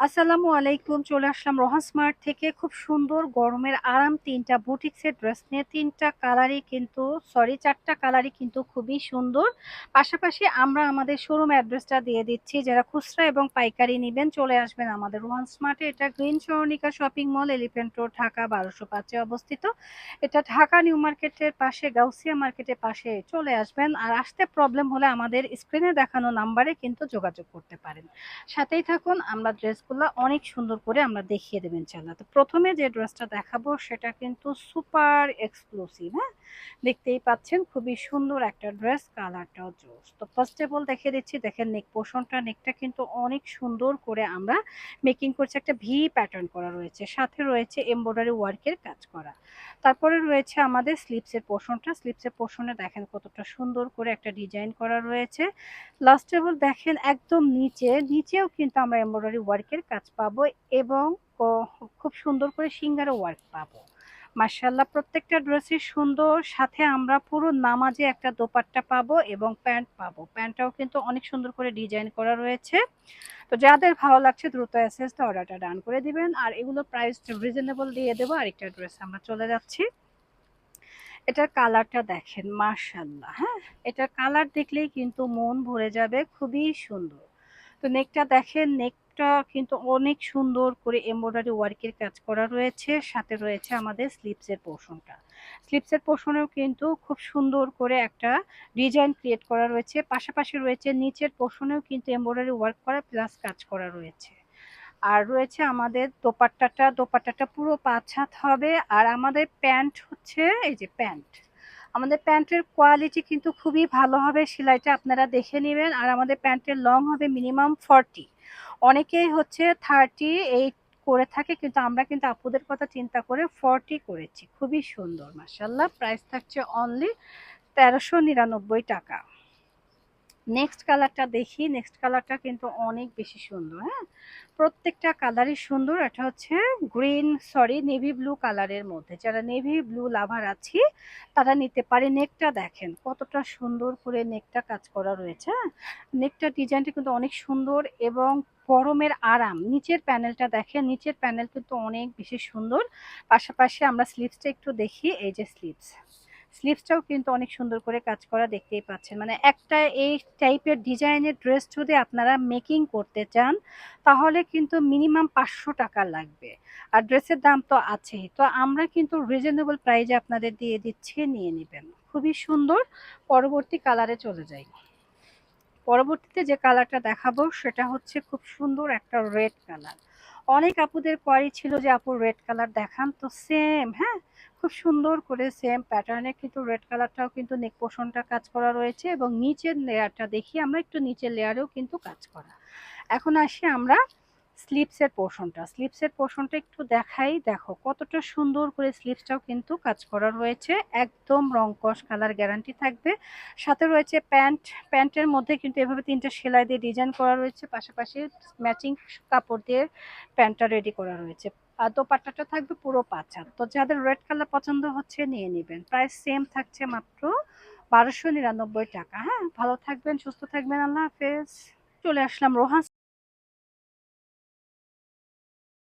আসসালামু আলাইকুম, চলে আসলাম রোহান স্মার্ট থেকে। খুব সুন্দর গরমের আরাম, তিনটা বুটিক্সের ড্রেস নিয়ে, তিনটা কালারই কিন্তু সরি চারটা কালারই কিন্তু খুবই সুন্দর। পাশাপাশি আমরা আমাদের শোরুম অ্যাড্রেসটা দিয়ে দিচ্ছি। যারা খুচরা এবং পাইকারি নেবেন, চলে আসবেন আমাদের রোহান স্মার্টে। এটা green সরণিকা shopping mall Elephant Road Dhaka, বারোশো পাঁচে অবস্থিত। এটা ঢাকা, নিউ মার্কেটের পাশে, গাউসিয়া মার্কেটের পাশে চলে আসবেন। আর আসতে প্রবলেম হলে আমাদের স্ক্রিনে দেখানো নাম্বারে কিন্তু যোগাযোগ করতে পারেন। সাথেই থাকুন, আমরা ড্রেসগুলো অনেক সুন্দর করে আমরা দেখিয়ে দেবেন ইনশাল্লাহ তো প্রথমে যে ড্রেসটা দেখাবো সেটা কিন্তু সুপার এক্সক্লুসিভ হ্যাঁ? দেখতেই পাচ্ছেন খুবই সুন্দর একটা ড্রেস, কালারটাও জোস। তো ফার্স্ট অফ অল দেখিয়ে দিচ্ছি, দেখেন নেক পোষণটা নেকটা কিন্তু অনেক সুন্দর করে আমরা মেকিং করছি, একটা ভি প্যাটার্ন করা রয়েছে। সাথে রয়েছে এমব্রয়ডারি ওয়ার্কের কাজ করা। তারপরে রয়েছে আমাদের স্লিপসের পোষণটা স্লিপসের পোষণে দেখেন কতটা সুন্দর করে একটা ডিজাইন করা রয়েছে। লাস্ট অফ অল দেখেন একদম নিচে, নিচেও কিন্তু আমরা এমব্রয়ডারি ওয়ার্কের কাজ পাবো এবং খুব সুন্দর করে সিঙ্গারও ওয়ার্ক পাবো। মার্শাল্লাহ প্রত্যেকটা ড্রেসই সুন্দর, সাথে আমরা পুরো নামাজে একটা দোপাট্টা পাবো এবং প্যান্ট পাবো। প্যান্টটাও কিন্তু অনেক সুন্দর করে ডিজাইন করা রয়েছে। তো যাদের ভালো লাগছে, দ্রুত এসএসটা অর্ডারটা ডান করে দিবেন। আর এগুলো প্রাইস রিজনেবল দিয়ে দেবো, আরেকটা ড্রেস আমরা চলে যাচ্ছি। এটার কালারটা দেখেন মার্শাল্লাহ হ্যাঁ? এটার কালার দেখলেই কিন্তু মন ভরে যাবে, খুবই সুন্দর। তো নেকটা দেখেন নেকটা কিন্তু অনেক সুন্দর করে এমব্রয়ডারি ওয়ার্কের কাজ করা রয়েছে। সাথে রয়েছে আমাদের স্লিপসের পোর্শনটা স্লিপসের পোর্শনেও কিন্তু খুব সুন্দর করে একটা ডিজাইন ক্রিয়েট করা রয়েছে। পাশাপাশি রয়েছে নিচের পোর্শনেও কিন্তু এমব্রয়ডারি ওয়ার্ক করা প্লাস কাজ করা রয়েছে। আর রয়েছে আমাদের দোপাট্টাটা। দোপাট্টাটা পুরো পাঁচ হাত হবে। আর আমাদের প্যান্ট হচ্ছে, এই যে প্যান্ট। আমাদের প্যান্টের কোয়ালিটি কিন্তু খুবই ভালো হবে। সেলাইটা আপনারা দেখে নেবেন। আর আমাদের প্যান্টের লং হবে মিনিমাম ফর্টি অনেকেই হচ্ছে থার্টি এইট করে থাকে, কিন্তু আমরা কিন্তু আপুদের কথা চিন্তা করে ফর্টি করেছি। খুবই সুন্দর মাসাল্লাহ প্রাইস থাকছে অনলি তেরোশো নিরানব্বই টাকা। নেক্সট কালারটা দেখি। নেক্সট কালারটা কিন্তু অনেক বেশি সুন্দর হ্যাঁ? প্রত্যেকটা কালারই সুন্দর। এটা হচ্ছে গ্রিন সরি নেভি ব্লু কালারের মধ্যে। যারা নেভি ব্লু লাভার আছি, তারা নিতে পারে নেকটা দেখেন কতটা সুন্দর করে নেকটা কাজ করা রয়েছে হ্যাঁ? নেকটা ডিজাইনটা কিন্তু অনেক সুন্দর এবং গরমের আরাম। নিচের প্যানেলটা দেখেন, নিচের প্যানেল কিন্তু অনেক বেশি সুন্দর। পাশাপাশি আমরা স্লিভসটা একটু দেখি, এই যে স্লিভস স্লিভসটাও কিন্তু অনেক সুন্দর করে কাজ করা দেখতেই পাচ্ছেন। মানে একটা এই টাইপের ডিজাইনের ড্রেস যদি আপনারা মেকিং করতে চান, তাহলে কিন্তু মিনিমাম পাঁচশো টাকা লাগবে। আর ড্রেসের দাম তো আছেই। তো আমরা কিন্তু রিজনেবল প্রাইজে আপনাদের দিয়ে দিচ্ছি, নিয়ে নেবেন। খুবই সুন্দর। পরবর্তী কালারে চলে যাই। পরবর্তীতে যে কালারটা দেখাবো, সেটা হচ্ছে খুব সুন্দর একটা রেড কালার অনেক আপুদের কোয়ারি ছিল যে, আপু রেড কালার দেখান। তো সেম হ্যাঁ? খুব সুন্দর করে সেম প্যাটার্নে কিন্তু রেড কালারটাও কিন্তু নেক পোষণটা কাজ করা রয়েছে এবং নিচের লেয়ারটা দেখি আমরা একটু নিচের লেয়ারেও কিন্তু কাজ করা। এখন আসি আমরা স্লিপসের পোর্শনটা স্লিপসের পোর্শনটা একটু দেখাই। দেখো, কতটা সুন্দর করে স্লিপসটাও কিন্তু কাজ করা রয়েছে। একদম রংকশ কালার গ্যারান্টি থাকবে। সাথে রয়েছে প্যান্ট প্যান্টের মধ্যে কিন্তু এভাবে তিনটা সেলাই দিয়ে ডিজাইন করা রয়েছে। পাশাপাশি ম্যাচিং কাপড় দিয়ে প্যান্টটা রেডি করা রয়েছে। আর দোপাট্টাটা থাকবে পুরো পাঁচ। তো যাদের রেড কালার পছন্দ হচ্ছে নিয়ে নেবেন। প্রায় সেম থাকছে মাত্র বারোশো নিরানব্বই টাকা। হ্যাঁ ভালো থাকবেন, সুস্থ থাকবেন। আল্লাহ হাফেজ। চলে আসলাম রোহান